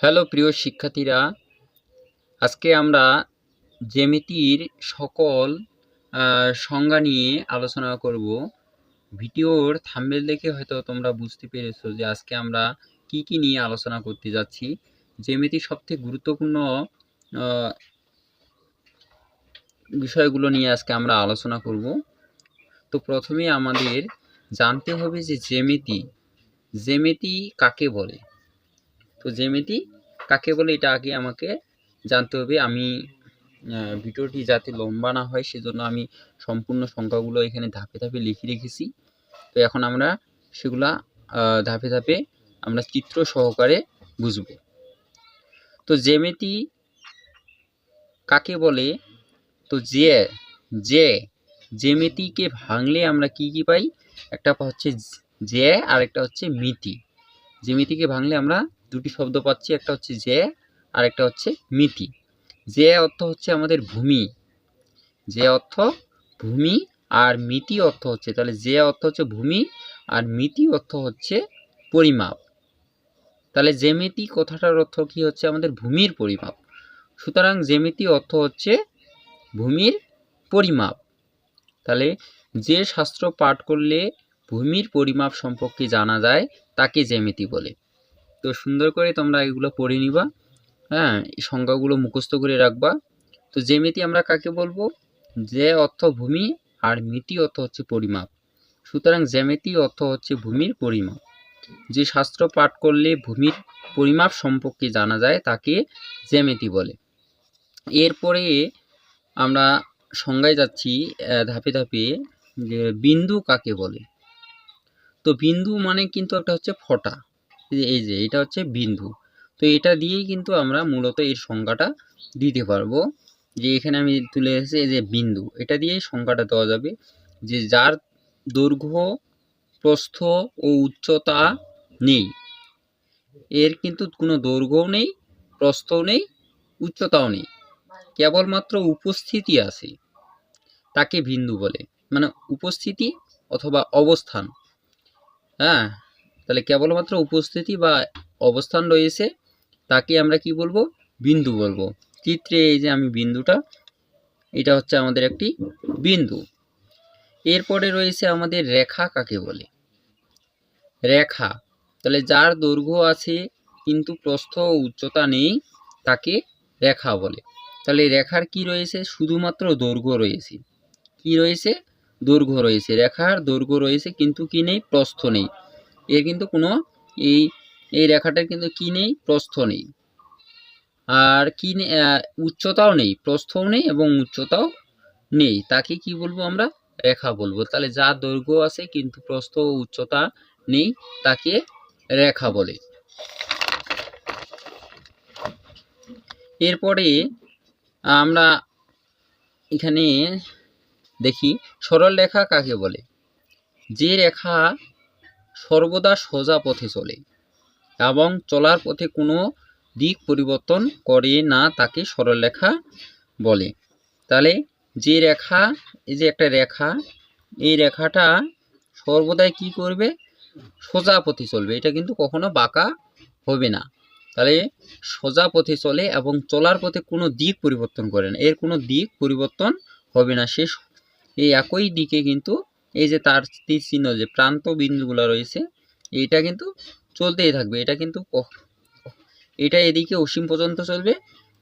Hello প্রিয় শিক্ষার্থীরা, আজকে আমরা জ্যামিতির সকল সংজ্ঞা নিয়ে আলোচনা করব। ভিডিওর থাম্বনেল দেখে হয়তো তোমরা বুঝতে পেরেছ যে আজকে আমরা কি কি নিয়ে আলোচনা করতে যাচ্ছি। জ্যামিতির সবথেকে গুরুত্বপূর্ণ বিষয়গুলো নিয়ে আজকে আমরা আলোচনা করব। তো প্রথমে আমাদের জানতে হবে যে জ্যামিতি জ্যামিতি কাকে বলে? তো জ্যামিতি, কাকে বলে এটা আগে আমাকে জানতে হবে। আমি ভিডিওটি যাতে লম্বা না হয়, সেজন্য আমি সম্পূর্ণ সংখ্যাগুলো এখানে ধাপে ধাপে লিখে রেখেছি। তো এখন আমরা সেগুলা ধাপে ধাপে আমরা চিত্র সহকারে বুঝব। তো জ্যামিতি কাকে বলে? তো যে যে, জ্যামিতিকে ভাঙলে আমরা কি কি পাই? একটা হচ্ছে যে, আর একটা হচ্ছে মিতি। জ্যামিতিকে ভাঙলে আমরা দুটি শব্দ পাচ্ছি, একটা হচ্ছে যে আর একটা হচ্ছে মিতি। যে অর্থ হচ্ছে আমাদের ভূমি। যে অর্থ ভূমি আর মিতি অর্থ হচ্ছে, তাহলে যে অর্থ হচ্ছে ভূমি আর মিতি অর্থ হচ্ছে পরিমাপ। তাহলে জ্যামিতি কথাটার অর্থ কি হচ্ছে? আমাদের ভূমির পরিমাপ। সুতরাং জ্যামিতি অর্থ হচ্ছে ভূমির পরিমাপ। তাহলে যে শাস্ত্র পাঠ করলে ভূমির পরিমাপ সম্পর্কে জানা যায়, তাকে জ্যামিতি বলে। তো সুন্দর করে তোমরা এগুলো পড়ে নিবা হ্যাঁ এই সংজ্ঞাগুলো মুখস্থ করে রাখবা। তো জ্যামিতি আমরা কাকে বলব? যে অর্থ ভূমি আর মিতি অর্থ হচ্ছে পরিমাপ। সুতরাং জ্যামিতি অর্থ হচ্ছে ভূমির পরিমাপ। যে শাস্ত্র পাঠ করলে ভূমির পরিমাপ সম্পর্কে জানা যায়, তাকে জ্যামিতি বলে। এরপরে আমরা সংজ্ঞায় যাচ্ছি ধাপে ধাপে, যে বিন্দু কাকে বলে? তো বিন্দু মানে কিন্তু একটা হচ্ছে ফটা। এই যে- এটা হচ্ছে বিন্দু। তো এটা দিয়েই কিন্তু আমরা মূলত এর সংজ্ঞাটা দিতে পারব। যে এখানে আমি তুলে এসেছি, এই যে বিন্দু, এটা দিয়েই সংজ্ঞাটা দেওয়া যাবে যে যার দৈর্ঘ্য, প্রস্থ ও উচ্চতা নেই। এর কিন্তু কোনো দৈর্ঘ্যও নেই, প্রস্থও নেই, উচ্চতাও নেই। কেবলমাত্র উপস্থিতি আছে, তাকে বিন্দু বলে। মানে উপস্থিতি অথবা অবস্থান। হ্যাঁ? তাহলে কেবলমাত্র উপস্থিতি বা অবস্থান রয়েছে, তাকে আমরা কি বলব? বিন্দু বলব। চিত্রে এই যে আমি বিন্দুটা, এটা হচ্ছে আমাদের একটি বিন্দু। এরপরে রয়েছে আমাদের রেখা কাকে বলে? রেখা। তাহলে যার দৈর্ঘ্য আছে, কিন্তু প্রস্থ উচ্চতা নেই, তাকে রেখা বলে। তাহলে রেখার কি রয়েছে? শুধুমাত্র দৈর্ঘ্য রয়েছে। কি রয়েছে? দৈর্ঘ্য রয়েছে। রেখার দৈর্ঘ্য রয়েছে, কিন্তু কি নেই? প্রস্থ নেই। এর কিন্তু কোনো এই এই রেখাটার কিন্তু কি নেই? প্রস্থ নেই। আর কি উচ্চতাও নেই, প্রস্থও নেই এবং উচ্চতাও নেই। তাকে কি বলব আমরা? রেখা বলব। তাহলে যার দৈর্ঘ্য আছে কিন্তু প্রস্থ ও উচ্চতা নেই তাকে রেখা বলে। এরপরে আমরা এখানে দেখি সরল রেখা কাকে বলে? যে রেখা সর্বদা সোজা পথে চলে এবং চলার পথে কোনো দিক পরিবর্তন করে না তাকে সরল রেখা বলে। তাহলে যে রেখা, এই যে একটা রেখা, এই রেখাটা সর্বদাই কি করবে? সোজা পথে চলবে। এটা কিন্তু কখনো বাঁকা হবে না। তাহলে সোজা পথে চলে এবং চলার পথে কোনো দিক পরিবর্তন করে না। এর কোনো দিক পরিবর্তন হবে না। সে এই একই দিকে কিন্তু এই যে তার তীর চিহ্ন যে প্রান্ত বিন্দুগুলো রয়েছে এটা কিন্তু চলতেই থাকবে। এটা কিন্তু এটা এদিকে অসীম পর্যন্ত চলবে।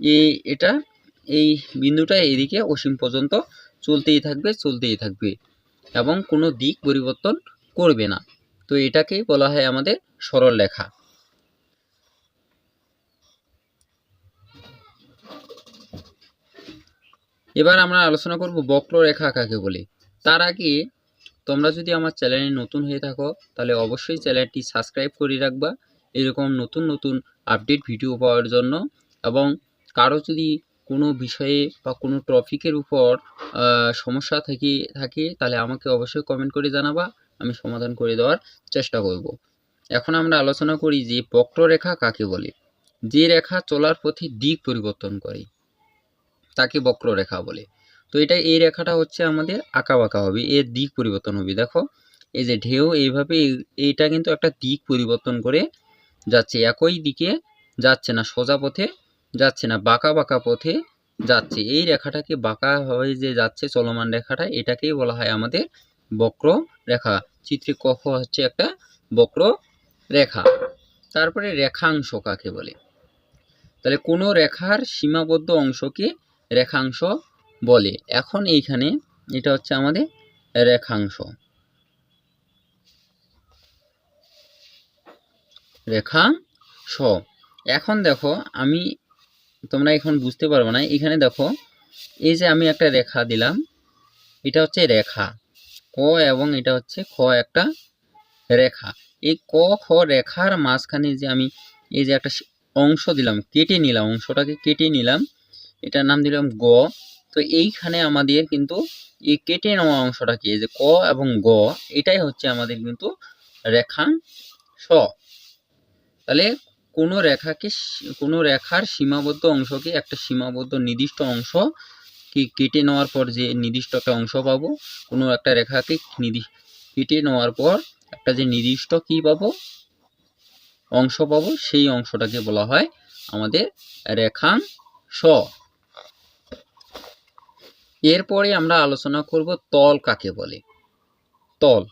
এই, এটা, এই বিন্দুটা এদিকে অসীম পর্যন্ত চলতেই থাকবে চলতেই থাকবে এবং কোনো দিক পরিবর্তন করবে না। তো এটাকেই বলা হয় আমাদের সরল রেখা। এবার আমরা আলোচনা করব বক্ররেখা কাকে বলে? তার আগে তোমরা যদি আমার চ্যানেলে নতুন হয়ে থাকো, তাহলে অবশ্যই চ্যানেলটি সাবস্ক্রাইব করে রাখবা। এরকম নতুন নতুন আপডেট ভিডিও পাওয়ার জন্য এবং কারও যদি কোনো বিষয়ে বা কোনো টপিকের উপর সমস্যা থেকে, থাকে, তাহলে আমাকে অবশ্যই কমেন্ট করে জানাবা। আমি সমাধান করে দেওয়ার চেষ্টা করব। এখন আমরা আলোচনা করি যে বক্ররেখা কাকে বলে? যে রেখা চলার পথে দিক পরিবর্তন করে, তাকে বক্ররেখা বলে। তো এটা এই রেখাটা হচ্ছে আমাদের আঁকা বাঁকা হবে, এর দিক পরিবর্তন হবে। দেখো, এই যে ঢেউ, এইভাবে এই- এইটা কিন্তু একটা দিক পরিবর্তন করে যাচ্ছে, একই দিকে যাচ্ছে না, সোজা পথে যাচ্ছে না, বাঁকা বাঁকা পথে যাচ্ছে। এই রেখাটাকে বাঁকা হয়ে যে যাচ্ছে চলমান রেখাটা, এটাকেই বলা হয় আমাদের বক্র রেখা। চিত্রে কখ হচ্ছে একটা বক্র রেখা। তারপরে রেখাংশ কাকে বলে? তাহলে কোনো রেখার সীমাবদ্ধ অংশকে রেখাংশ বলে। এখন এইখানে এটা হচ্ছে আমাদের রেখাংশ। রেখাংশ। এখন দেখো, আমি, তোমরা এখন বুঝতে পারবে না। এখানে দেখো, এই যে আমি একটা রেখা দিলাম, এটা হচ্ছে রেখা। ক এবং এটা হচ্ছে খ একটা রেখা। এই ক, খ রেখার মাঝখানে যে আমি এই যে একটা অংশ দিলাম, কেটে নিলাম, অংশটাকে কেটে নিলাম, এটার নাম দিলাম গ। তো এইখানে আমাদের কিন্তু এই কেটে নেওয়া অংশটা কি? যে ক এবং গ, এটাই হচ্ছে আমাদের কিন্তু রেখাংশ। তাহলে কোনো রেখাকে সী- কোনো রেখার সীমাবদ্ধ অংশকে একটা সীমাবদ্ধ নির্দিষ্ট অংশ কি কেটে নেওয়ার পর যে নির্দিষ্ট একটা অংশ পাবো, কোনো একটা রেখাকে কেটে নেওয়ার পর একটা যে নির্দিষ্ট কি পাবো, অংশ পাবো, সেই অংশটাকে বলা হয় আমাদের রেখাংশ। এরপরে আমরা আলোচনা করব তল কাকে বলে। তল,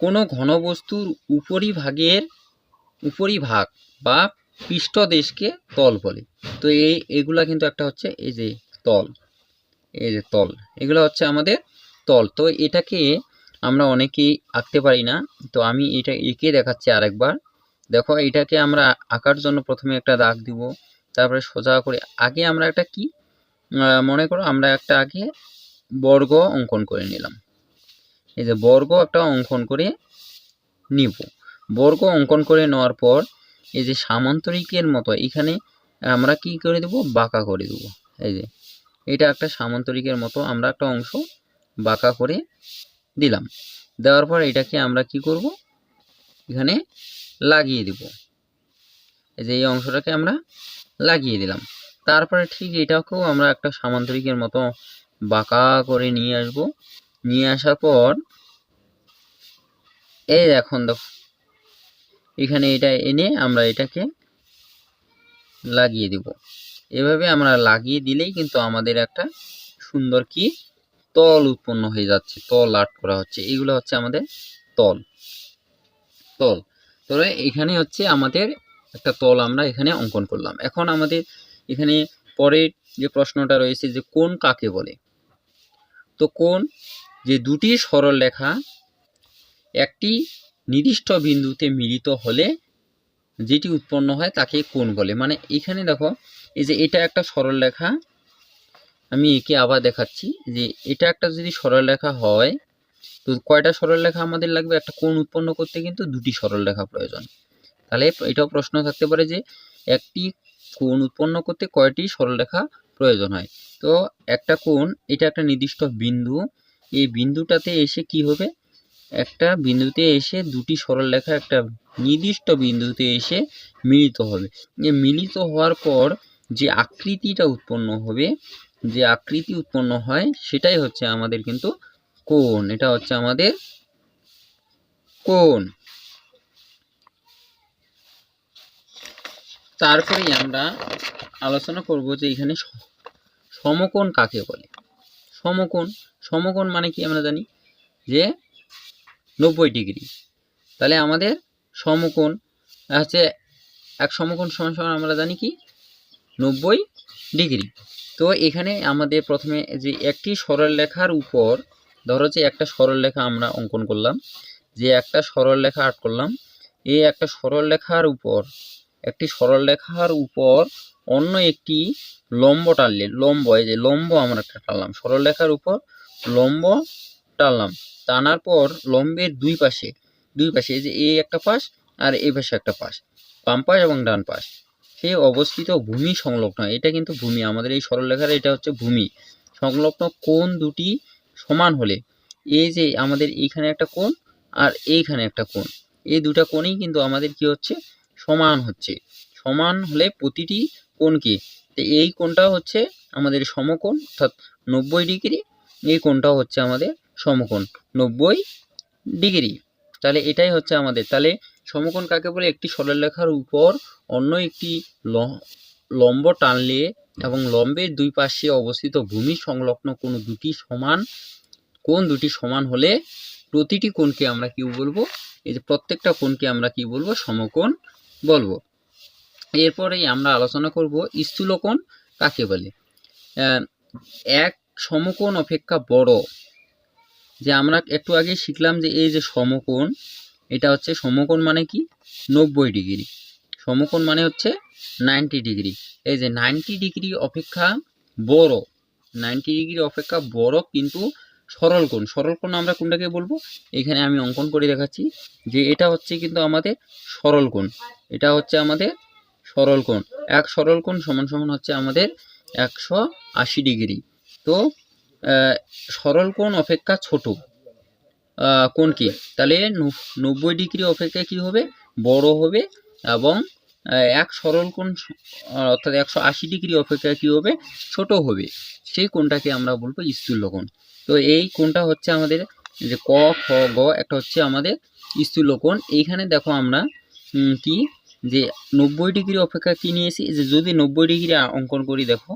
কোনো ঘনবস্তুর উপরিভাগের উপরিভাগ বা পৃষ্ঠদেশকে তল বলে। তো এই এগুলা কিন্তু একটা হচ্ছে এই যে তল, এই যে তল, এগুলো হচ্ছে আমাদের তল। তো এটাকে আমরা অনেকেই আঁকতে পারি না, তো আমি এটা এঁকে দেখাচ্ছি আরেকবার। দেখো, এটাকে আমরা আঁকার জন্য প্রথমে একটা দাগ দিব, তারপরে সোজা করে আগে আমরা একটা কি মনে করো আমরা একটা আগে বর্গ অঙ্কন করে নিলাম। এই যে বর্গ একটা অঙ্কন করে নিব। বর্গ অঙ্কন করে নেওয়ার পর এই যে সামান্তরিকের মতো এখানে আমরা কি করে দেব? বাঁকা করে দেব। এই যে এটা একটা সামান্তরিকের মতো আমরা একটা অংশ বাঁকা করে দিলাম। দেওয়ার পর এটাকে আমরা কি করব? এখানে লাগিয়ে দিব। এই যে এই অংশটাকে আমরা লাগিয়ে দিলাম। তারপরে ঠিক এটাকেও আমরা একটা সামান্তরিকের মতো বাঁকা করে নিয়ে আসব। নিয়ে আসার পর এই এখন দেখো এখানে এটা এনে আমরা এটাকে লাগিয়ে দিব। এভাবে আমরা লাগিয়ে দিলেই কিন্তু আমাদের একটা সুন্দর কি তল উৎপন্ন হয়ে যাচ্ছে, তল আর্ট করা হচ্ছে। এগুলো হচ্ছে আমাদের তল। তল। তবে এখানে হচ্ছে আমাদের একটা তল আমরা এখানে অঙ্কন করলাম। এখন আমাদের এখানে পরের যে প্রশ্নটা রয়েছে যে কোন কাকে বলে? তো কোন? যে দুটি সরল রেখা একটি নির্দিষ্ট বিন্দুতে মিলিত হলে যেটি উৎপন্ন হয় তাকে কোন বলে? মানে এখানে দেখো, এই যে এটা একটা সরল রেখা, আমি একে আবার দেখাচ্ছি যে এটা একটা যদি সরল রেখা হয়, তো কয়টা সরল রেখা আমাদের লাগবে? একটা কোণ উৎপন্ন করতে কিন্তু দুটি সরল রেখা প্রয়োজন। তাহলে এটাও প্রশ্ন থাকতে পারে যে একটি কোণ উৎপন্ন করতে কয়টি সরলরেখা প্রয়োজন হয়? তো একটা কোণ, এটা একটা নির্দিষ্ট বিন্দু। এই বিন্দুটাতে এসে কি হবে? একটা বিন্দুতে এসে দুটি সরলরেখা একটা নির্দিষ্ট বিন্দুতে এসে মিলিত হবে। যে মিলিত হওয়ার পর যে আকৃতিটা উৎপন্ন হবে, যে আকৃতি উৎপন্ন হয়, সেটাই হচ্ছে আমাদের কিন্তু কোণ। এটা হচ্ছে আমাদের কোণ। তারপরেই আমরা আলোচনা করব যে এখানে সমকোণ কাকে বলে? সমকোণ সমকোণ মানে কি আমরা জানি? যে নব্বই ডিগ্রি। তাহলে আমাদের সমকোণ হচ্ছে এক সমকোণ সমান সমান আমরা জানি কি? নব্বই ডিগ্রি। তো এখানে আমাদের প্রথমে যে একটি সরল লেখার উপর, ধরো যে একটা সরল লেখা আমরা অঙ্কন করলাম, যে একটা সরল লেখা আর্ট করলাম, এই একটা সরল লেখার উপর একটি সরল রেখার উপর অন্য একটি লম্ব টানলে, লম্ব, এই যে লম্ব আমরা একটা টানলাম, সরল রেখার উপর লম্ব টানলাম, টানার পর লম্বের দুই পাশে দুই পাশে, এই যে এই একটা পাশ আর এই পাশে একটা পাশ, বাম পাশ এবং ডান পাশ, সে অবস্থিত ভূমি সংলগ্ন, এটা কিন্তু ভূমি, আমাদের এই সরলরেখার এটা হচ্ছে ভূমি, সংলগ্ন কোণ দুটি সমান হলে, এই যে আমাদের এইখানে একটা কোণ আর এইখানে একটা কোণ, এই দুটা কোণই কিন্তু আমাদের কি হচ্ছে সমান হচ্ছে। সমান হলে প্রতিটি কোণ কি? তো এই কোণটা হচ্ছে আমাদের সমকোণ, অর্থাৎ নব্বই ডিগ্রি, এই কোণটাও হচ্ছে আমাদের সমকোণ, নব্বই ডিগ্রি। তাহলে এটাই হচ্ছে আমাদের। তাহলে সমকোণ কাকে বলে? একটি সরলরেখার উপর অন্য একটি লম্ব টানলে এবং লম্বের দুই পাশে অবস্থিত ভূমি সংলগ্ন কোনো দুটি সমান কোণ দুটি সমান হলে প্রতিটি কোণকে আমরা কি বলব? এই যে প্রত্যেকটা কোণকে আমরা কি বলব? সমকোণ বলব। এরপরেই আমরা আলোচনা করব স্থূলকোণ কাকে বলে? এক সমকোণ অপেক্ষা বড়। যে আমরা একটু আগে শিখলাম যে এই যে সমকোণ, এটা হচ্ছে সমকোণ মানে কি? নব্বই ডিগ্রি। সমকোণ মানে হচ্ছে নাইনটি ডিগ্রি। এই যে নাইনটি ডিগ্রি অপেক্ষা বড়। নাইনটি ডিগ্রি অপেক্ষা বড় কিন্তু সরল কোণ সরল কোণ আমরা কোনটাকে বলব? এখানে আমি অঙ্কন করে দেখাচ্ছি যে এটা হচ্ছে কিন্তু আমাদের সরল কোণ এটা হচ্ছে আমাদের সরল কোণ এক সরল কোণ সমান সমান হচ্ছে আমাদের একশো আশি ডিগ্রি। তো সরল কোণ অপেক্ষা ছোট। কোণ কি? তাহলে নব্বই ডিগ্রি অপেক্ষা কি হবে? বড় হবে এবং এক সরল কোণ অর্থাৎ একশো আশি ডিগ্রি অপেক্ষা কি হবে? ছোট হবে। সেই কোণটাকে আমরা বলব স্থূল তো এই কোণটা হচ্ছে আমাদের যে ক, খ, গ, একটা হচ্ছে আমাদের স্থূল এইখানে দেখো আমরা কি? যে নব্বই ডিগ্রি অপেক্ষা কি নিয়েছি? যে যদি নব্বই ডিগ্রি অঙ্কন করি, দেখো,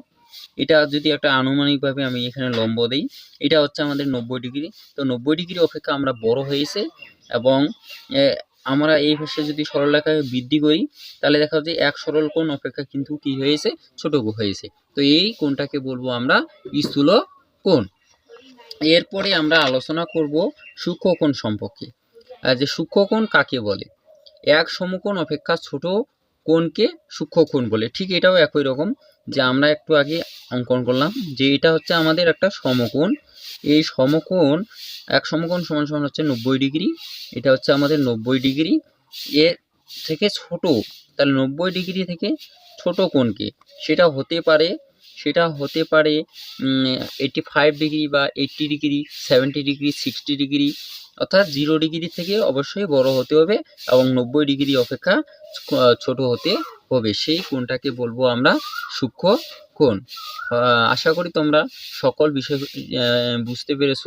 এটা যদি একটা আনুমানিকভাবে আমি এখানে লম্ব দিই, এটা হচ্ছে আমাদের নব্বই ডিগ্রি। তো নব্বই ডিগ্রি অপেক্ষা আমরা বড় হয়েছে এবং আমরা এই ভাষায় যদি সরলরেখায় বৃদ্ধি করি, তাহলে দেখা যাচ্ছে এক সরল কোণ অপেক্ষা কিন্তু কি হয়েছে? ছোট হয়েছে। তো এই কোণটাকে বলব আমরা স্থূল কোণ। এরপরে আমরা আলোচনা করব সূক্ষ্মকোণ সম্পর্কে। যে সূক্ষ্মকোণ কাকে বলে? এক সমকোণ অপেক্ষা ছোট কোণকে সূক্ষ্মকোণ বলে। ঠিক এটাও একই রকম যে আমরা একটু আগে অঙ্কন করলাম যে এটা হচ্ছে আমাদের একটা সমকোণ। এই সমকোণ এক সমকোণ সমান সমান হচ্ছে নব্বই ডিগ্রি। এটা হচ্ছে আমাদের নব্বই ডিগ্রি। এর থেকে ছোট, তাহলে নব্বই ডিগ্রি থেকে ছোট কোণকে, সেটা হতে পারে সেটা হতে পারে এইটি ফাইভ ডিগ্রি বা eighty degree seventy degree sixty degree অর্থাৎ জিরো ডিগ্রি থেকে অবশ্যই বড় হতে হবে এবং নব্বই ডিগ্রি অপেক্ষা ছোট হতে হবে। সেই কোণটাকে বলব আমরা সূক্ষ্ম আহ, আশা করি তোমরা সকল বিষয় বুঝতে পেরেছ।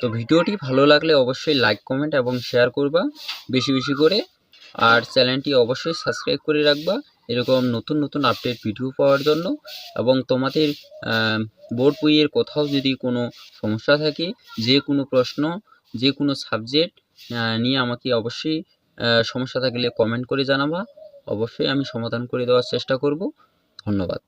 তো ভিডিওটি ভালো লাগলে অবশ্যই লাইক কমেন্ট এবং শেয়ার করবা বেশি বেশি করে। আর চ্যানেলটি অবশ্যই সাবস্ক্রাইব করে রাখবা। এরকম নতুন নতুন আপডেট ভিডিও পাওয়ার জন্য এবং তোমাদের বোর্ড বইয়ের কোথাও যদি কোনো সমস্যা থাকে, যে কোনো প্রশ্ন, যে কোনো সাবজেক্ট নিয়ে আমাকে অবশ্যই সমস্যা থাকলে কমেন্ট করে জানাবা। অবশ্যই আমি সমাধান করে দেওয়ার চেষ্টা করব। ধন্যবাদ।